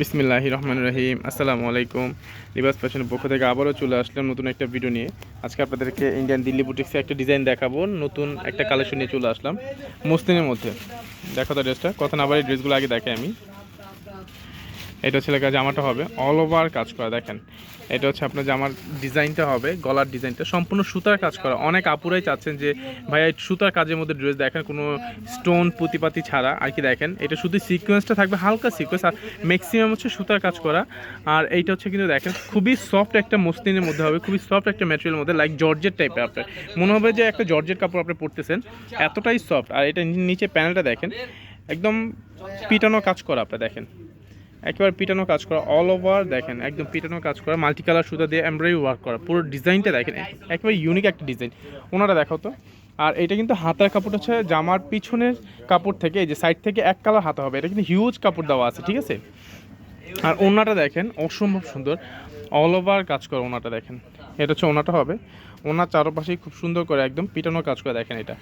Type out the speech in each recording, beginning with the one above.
বিসমিল্লাহ রহমান রহিম। আসসালামু আলাইকুম। লিবাস ফ্যাশনের পক্ষ থেকে আবারও চলে আসলাম নতুন একটা ভিডিও নিয়ে। আজকে আপনাদেরকে ইন্ডিয়ান দিল্লি বুটিক্সে একটা ডিজাইন দেখাবো, নতুন একটা কালেকশন নিয়ে চলে আসলাম। মুসলিমের মধ্যে। দেখো তো ড্রেসটা কথা না আবার এই ড্রেসগুলো আগে দেখে আমি। এটা হচ্ছে লেখা জামাটা হবে অল ওভার কাজ করা, দেখেন। এটা হচ্ছে আপনার জামার ডিজাইনটা হবে, গলার ডিজাইনটা সম্পূর্ণ সুতার কাজ করা। অনেক আপুরাই চাচ্ছেন যে, ভাইয়া, এই সুতার কাজের মধ্যে ড্রেস দেখেন, কোনো স্টোন পুঁতিপাতি ছাড়া। আর কি দেখেন, এটা শুধু সিকোয়েন্সটা থাকবে, হালকা সিকোয়েন্স আর ম্যাক্সিমাম হচ্ছে সুতার কাজ করা। আর এইটা হচ্ছে কিন্তু দেখেন, খুবই সফট একটা মসলিনের মধ্যে হবে, খুবই সফট একটা ম্যাটেরিয়ালের মধ্যে লাইক জর্জেট টাইপের আপনার। মনে হবে যে একটা জর্জেট কাপড় আপনি পরতেছেন, এতটাই সফট আর এটা নিচে প্যানেলটা দেখেন, একদম পিটানো কাজ করা আপনি দেখেন। একেবারে পিটানো কাজ করা অল ওভার দেখেন, একদম পিটানো কাজ করা মাল্টি কালার সুতা দিয়ে এমব্রয়ডারি ওয়ার্ক করা, পুরো ডিজাইনটা দেখেন একেবারে ইউনিক একটা ডিজাইন ওনারা দেখাও তো। আর এটা কিন্তু হাতার কাপড় হচ্ছে জামার পিছনের কাপড় থেকে, এই যে সাইড থেকে এক কালার হাতা হবে, এটা কিন্তু হিউজ কাপড় দেওয়া আছে, ঠিক আছে? আর ওনাটা দেখেন, অসম্ভব সুন্দর অল ওভার কাজ করা ওনাটা দেখেন। এটা হচ্ছে ওনাটা হবে। ওনার চারপাশেই খুব সুন্দর করে একদম পিটানো কাজ করে, দেখেন এটা।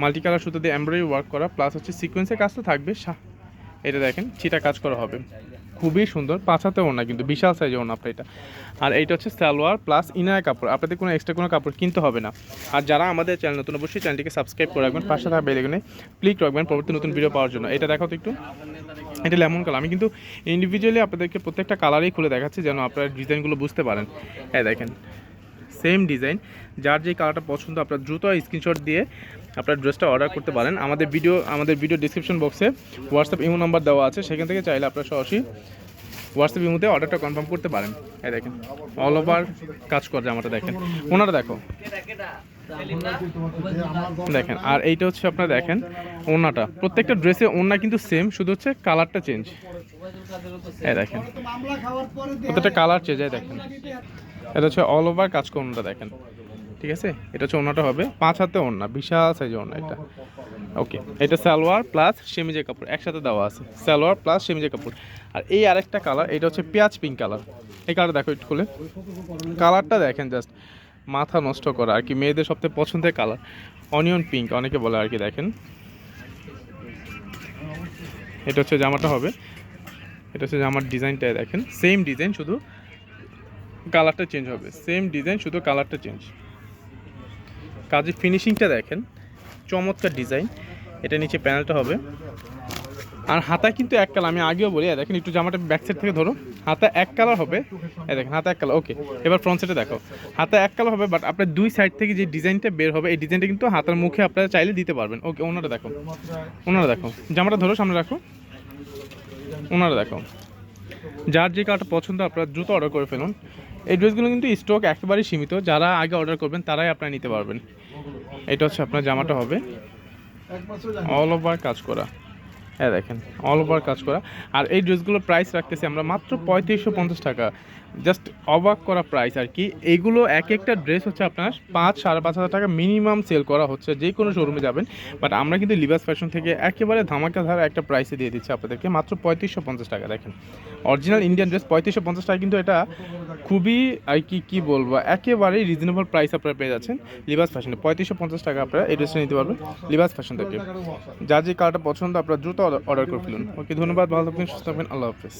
মাল্টি কালার সুতো দিয়ে এমব্রয়ডারি ওয়ার্ক করা প্লাস হচ্ছে সিকোয়েন্সের কাজ তো থাকবে এটা দেখেন চিটা কাজ করা হবে। খুবই সুন্দর পাঁচাতে ওনা কিন্তু বিশাল সাইজের ওনা আপনার এটা। আর এইটা হচ্ছে সালোয়ার প্লাস ইনার কাপড়। আপনাদের কোনো এক্সট্রা কোনো কাপড় কিনতে হবে না। আর যারা আমাদের চ্যানেল নতুন, অবশ্যই চ্যানেলটিকে সাবস্ক্রাইব করে রাখবেন, পাশে থাকা বেলেগুনে ক্লিক রাখবেন পরবর্তী নতুন ভিডিও পাওয়ার জন্য। এটা দেখাও তো একটু। এটা লেমন কালার আমি কিন্তু ইন্ডিভিজুয়ালি আপনাদেরকে প্রত্যেকটা কালারেই খুলে দেখাচ্ছি, যেন আপনারা ডিজাইনগুলো বুঝতে পারেন। হ্যাঁ দেখেন সেম ডিজাইন। যার যে কালারটা পছন্দ, আপনার দ্রুত স্ক্রিনশট দিয়ে আপনার ড্রেসটা অর্ডার করতে পারেন। আমাদের ভিডিও আমাদের ভিডিও ডিসক্রিপশন বক্সে হোয়াটসঅ্যাপ ইমো নাম্বার দেওয়া আছে। সেখান থেকে চাইলে আপনার সরাসরি হোয়াটসঅ্যাপ ইমোতে অর্ডারটা কনফার্ম করতে পারেন। এই দেখেন অল ওভার কাজ করে জামাটা দেখেন। ওনারা দেখো। দেখেন, আর এইটা হচ্ছে আপনারা দেখেন, ওনাটা। প্রত্যেকটা ড্রেসে ওনা কিন্তু সেম শুধু হচ্ছে কালারটা চেঞ্জ এই দেখেন, প্রত্যেকটা কালার চেঞ্জ এই দেখেন। এটা হচ্ছে অল ওভার কাজ করে ওনাটা দেখেন। ঠিক আছে? এটা হচ্ছে ওনাটা হবে। পাঁচ হাতে ওনা বিশাল সাইজের ওনা এটা। ওকে এটা সালোয়ার প্লাস সেমিজের কাপড়, একসাথে দেওয়া আছে। সালোয়ার প্লাস সেমিজের কাপড়। আর এই আরেকটা কালার এটা হচ্ছে পেঁয়াজ পিঙ্ক কালার এই কালার দেখো একটু খুলে। কালারটা দেখেন জাস্ট মাথা নষ্ট করা। আর কি মেয়েদের সবথেকে পছন্দের কালার অনিয়ন পিঙ্ক অনেকে বলে আর কি দেখেন। এটা হচ্ছে জামাটা হবে। এটা হচ্ছে জামার ডিজাইনটা দেখেন। সেম ডিজাইন শুধু কালারটা চেঞ্জ হবে। সেম ডিজাইন শুধু কালারটা চেঞ্জ কাজের ফিনিশিংটা দেখেন। চমৎকার ডিজাইন এটা নিচে প্যানেলটা হবে। আর হাতা কিন্তু এক কালার আমি আগেও বলি দেখেন একটু জামাটা ব্যাক সাইড থেকে ধরো হাতা এক কালার হবে দেখেন, হাতা এক কালার ওকে এবার ফ্রন্ট সাইডে দেখো। হাতা এক কালার হবে বাট আপনার দুই সাইড থেকে যে ডিজাইনটা বের হবে, এই ডিজাইনটা কিন্তু হাতার মুখে আপনারা চাইলে দিতে পারবেন। ওকে ওনারা দেখো ওনারা দেখো। জামাটা ধরো সামনে রাখো। ওনারা দেখো। যার যে কালারটা পছন্দ, আপনারা দ্রুত অর্ডার করে ফেলুন। এই ড্রেসগুলো কিন্তু স্টক একেবারেই সীমিত। যারা আগে অর্ডার করবেন, তারাই আপনারা নিতে পারবেন। এটা হচ্ছে আপনার জামাটা হবে। অল ওভার কাজ করা। হ্যাঁ দেখেন অল ওভার কাজ করা। আর এই ড্রেসগুলোর প্রাইস রাখতেছি আমরা মাত্র পঁয়ত্রিশশো পঞ্চাশ টাকা। জাস্ট অবাক করা প্রাইস আর কি। এইগুলো এক একটা ড্রেস হচ্ছে আপনার পাঁচ সাড়ে পাঁচ হাজার টাকা মিনিমাম সেল করা হচ্ছে, যে কোনো শোরুমে যাবেন। বাট আমরা কিন্তু লিবাস ফ্যাশন থেকে একেবারে ধামাকা ধারা একটা প্রাইসে দিয়ে দিচ্ছি আপনাদেরকে, মাত্র পঁয়ত্রিশশো পঞ্চাশ টাকা, দেখেন। অরিজিনাল ইন্ডিয়ান ড্রেস পঁয়ত্রিশশো পঞ্চাশ টাকা কিন্তু এটা খুবই, আর কি, কী বলব, একেবারেই রিজনেবল প্রাইস আপনারা পেয়ে যাচ্ছেন লিবাস ফ্যাশনে পঁয়ত্রিশশো পঞ্চাশ টাকা আপনারা এই ড্রেসটা নিতে পারবেন লিবাস ফ্যাশন থেকে। যা যে কালারটা পছন্দ, আপনারা দ্রুত অর্ডার করে ফেলুন। ওকে, ধন্যবাদ, ভালো থাকবেন, সুস্থ থাকবেন, আল্লাহ হাফিজ।